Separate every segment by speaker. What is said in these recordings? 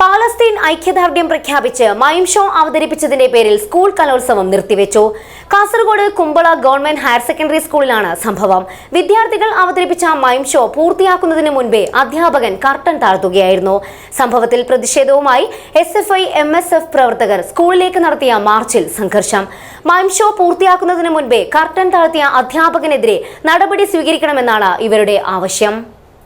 Speaker 1: Palestine ഐക്യദാർഢ്യം പ്രഖ്യാപിച്ച് മൈം show അവതരിപ്പിച്ചതിന്റെ പേരിൽ സ്കൂൾ കലോത്സവം നിർത്തിവെച്ചു. Kasaragod Kumbla government higher secondary സ്കൂളിലാണ് സംഭവം. വിദ്യാർത്ഥികൾ അവതരിപ്പിച്ച മൈം ഷോ പൂർത്തിയാക്കുന്നതിന് മുൻപേ അധ്യാപകൻ കർട്ടൻ താഴ്ത്തുകയായിരുന്നു. സംഭവത്തിൽ പ്രതിഷേധവുമായി S F I M S F പ്രവർത്തകർ സ്കൂളിലേക്ക് നടത്തിയ മാർച്ചിൽ സംഘർഷം. മൈം ഷോ പൂർത്തിയാക്കുന്നതിന് മുൻപേ കർട്ടൻ താഴ്ത്തിയ അധ്യാപകനെതിരെ നടപടി സ്വീകരിക്കണമെന്നാണ് ഇവരുടെ ആവശ്യം.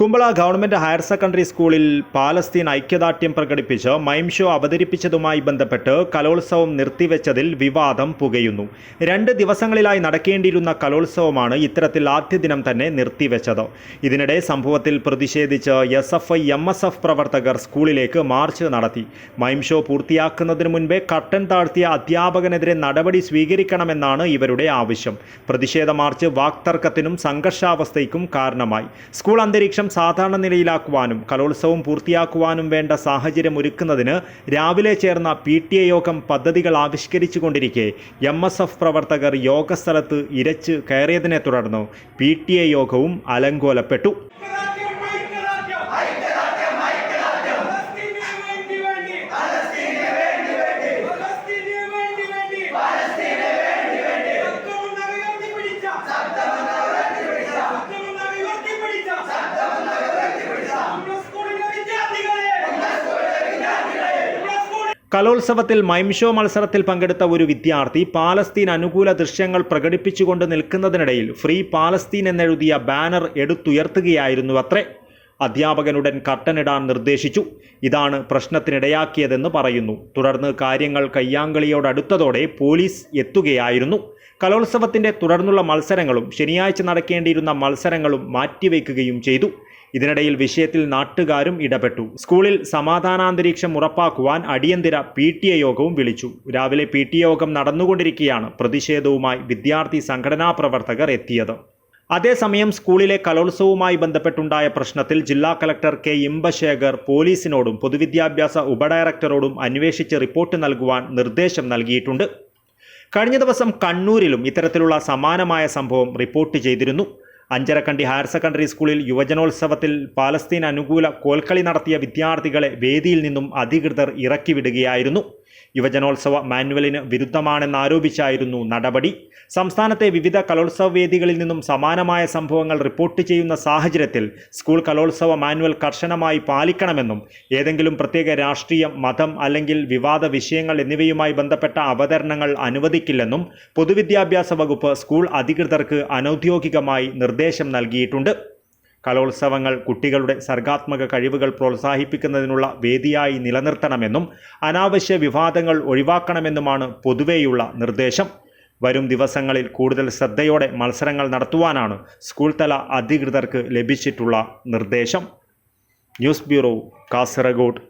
Speaker 2: Kumbla government higher secondary സ്കൂളിൽ പാലസ്തീൻ ഐക്യദാർഢ്യം പ്രകടിപ്പിച്ച് മൈം ഷോ അവതരിപ്പിച്ചതുമായി ബന്ധപ്പെട്ട് കലോത്സവം നിർത്തിവെച്ചതിൽ വിവാദം പുകയുന്നു. രണ്ട് ദിവസങ്ങളിലായി നടക്കേണ്ടിയിരുന്ന കലോത്സവമാണ് ഇത്തരത്തിൽ ആദ്യ ദിനം തന്നെ നിർത്തിവെച്ചത്. ഇതിനിടെ സംഭവത്തിൽ പ്രതിഷേധിച്ച് S F I M S F പ്രവർത്തകർ സ്കൂളിലേക്ക് മാർച്ച് നടത്തി. മൈം ഷോ പൂർത്തിയാക്കുന്നതിന് മുൻപേ കട്ടൻ താഴ്ത്തിയ അധ്യാപകനെതിരെ നടപടി സ്വീകരിക്കണമെന്നാണ് ഇവരുടെ ആവശ്യം. പ്രതിഷേധ മാർച്ച് വാക്തർക്കത്തിനും സംഘർഷാവസ്ഥയ്ക്കും കാരണമായി. സ്കൂൾ അന്തരീക്ഷം സാധാരണ നിലയിലാക്കുവാനും കലോത്സവം പൂർത്തിയാക്കുവാനും വേണ്ട സാഹചര്യം ഒരുക്കുന്നതിന് രാവിലെ ചേർന്ന പി ടി എ യോഗം പദ്ധതികൾ ആവിഷ്കരിച്ചുകൊണ്ടിരിക്കെ എം എസ് എഫ് പ്രവർത്തകർ യോഗസ്ഥലത്ത് ഇരച്ച് കയറിയതിനെ തുടർന്ന് പി ടി എ യോഗവും അലങ്കോലപ്പെട്ടു
Speaker 3: ഐക്യദാർഢ്യം ഐക്യദാർഢ്യം പലസ്തീനു വേണ്ടി പലസ്തീനു വേണ്ടി പലസ്തീനു വേണ്ടി ശബ്ദമുണ്ടാക്കി ഉയർത്തിപ്പിടിച്ച ശബ്ദമുണ്ടാക്കി ഉയർത്തിപ്പിടിച്ച നമ്മുടെ സ്കൂളിലെ വിദ്യാർത്ഥികളെ നമ്മുടെ സ്കൂളിൽ
Speaker 2: കലോത്സവത്തിൽ മൈംഷോ മത്സരത്തിൽ പങ്കെടുത്ത ഒരു വിദ്യാർത്ഥി പാലസ്തീൻ അനുകൂല ദൃശ്യങ്ങൾ പ്രകടിപ്പിച്ചുകൊണ്ട് നിൽക്കുന്നതിനിടയിൽ ഫ്രീ പാലസ്തീൻ എന്നെഴുതിയ ബാനർ എടുത്തുയർത്തുകയായിരുന്നു അത്രേ. അധ്യാപകനുടൻ കട്ടനിടാൻ നിർദ്ദേശിച്ചു. ഇതാണ് പ്രശ്നത്തിനിടയാക്കിയതെന്ന് പറയുന്നു. തുടർന്ന് കാര്യങ്ങൾ കയ്യാങ്കളിയോടടുത്തതോടെ പോലീസ് എത്തുകയായിരുന്നു. കലോത്സവത്തിന്റെ തുടർന്നുള്ള മത്സരങ്ങളും ശനിയാഴ്ച നടക്കേണ്ടിയിരുന്ന മത്സരങ്ങളും മാറ്റിവെക്കുകയും ചെയ്തു. ഇതിനിടയിൽ വിഷയത്തിൽ നാട്ടുകാരും ഇടപെട്ടു. സ്കൂളിൽ സമാധാനാന്തരീക്ഷം ഉറപ്പാക്കുവാൻ അടിയന്തര പി ടി എ യോഗവും വിളിച്ചു. രാവിലെ പി ടി എ യോഗം നടന്നുകൊണ്ടിരിക്കെയാണ് പ്രതിഷേധവുമായി വിദ്യാർത്ഥി സംഘടനാ പ്രവർത്തകർ എത്തിയത്. അതേസമയം സ്കൂളിലെ കലോത്സവവുമായി ബന്ധപ്പെട്ടുണ്ടായ പ്രശ്നത്തിൽ ജില്ലാ കലക്ടർ കെ ഇമ്പശേഖർ പോലീസിനോടും പൊതുവിദ്യാഭ്യാസ ഉപഡയറക്ടറോടും അന്വേഷിച്ച് റിപ്പോർട്ട് നൽകുവാൻ നിർദ്ദേശം നൽകിയിട്ടുണ്ട്. കഴിഞ്ഞ ദിവസം കണ്ണൂരിലും ഇത്തരത്തിലുള്ള സമാനമായ സംഭവം റിപ്പോർട്ട് ചെയ്തിരുന്നു. അഞ്ചരക്കണ്ടി ഹയർ സെക്കൻഡറി സ്കൂളിൽ യുവജനോത്സവത്തിൽ പാലസ്തീൻ അനുകൂല കോൽക്കളി നടത്തിയ വിദ്യാർത്ഥികളെ വേദിയിൽ നിന്നും അധികൃതർ ഇറക്കിവിടുകയായിരുന്നു. യുവജനോത്സവ മാനുവലിന് വിരുദ്ധമാണെന്നാരോപിച്ചായിരുന്നു നടപടി. സംസ്ഥാനത്തെ വിവിധ കലോത്സവ വേദികളിൽ നിന്നും സമാനമായ സംഭവങ്ങൾ റിപ്പോർട്ട് ചെയ്യുന്ന സാഹചര്യത്തിൽ സ്കൂൾ കലോത്സവ മാനുവൽ കർശനമായി പാലിക്കണമെന്നും ഏതെങ്കിലും പ്രത്യേക രാഷ്ട്രീയം മതം അല്ലെങ്കിൽ വിവാദ വിഷയങ്ങൾ എന്നിവയുമായി ബന്ധപ്പെട്ട അവതരണങ്ങൾ അനുവദിക്കില്ലെന്നും പൊതുവിദ്യാഭ്യാസ വകുപ്പ് സ്കൂൾ അധികൃതർക്ക് അനൗദ്യോഗികമായി നിർദ്ദേശം നൽകിയിട്ടുണ്ട്. കലോത്സവങ്ങൾ കുട്ടികളുടെ സർഗാത്മക കഴിവുകൾ പ്രോത്സാഹിപ്പിക്കുന്നതിനുള്ള വേദിയായി നിലനിർത്തണമെന്നും അനാവശ്യ വിവാദങ്ങൾ ഒഴിവാക്കണമെന്നുമാണ് പൊതുവെയുള്ള നിർദ്ദേശം. വരും ദിവസങ്ങളിൽ കൂടുതൽ ശ്രദ്ധയോടെ മത്സരങ്ങൾ നടത്തുവാനാണ് സ്കൂൾ തല അധികൃതർക്ക് ലഭിച്ചിട്ടുള്ള നിർദ്ദേശം. News bureau Kasaragod.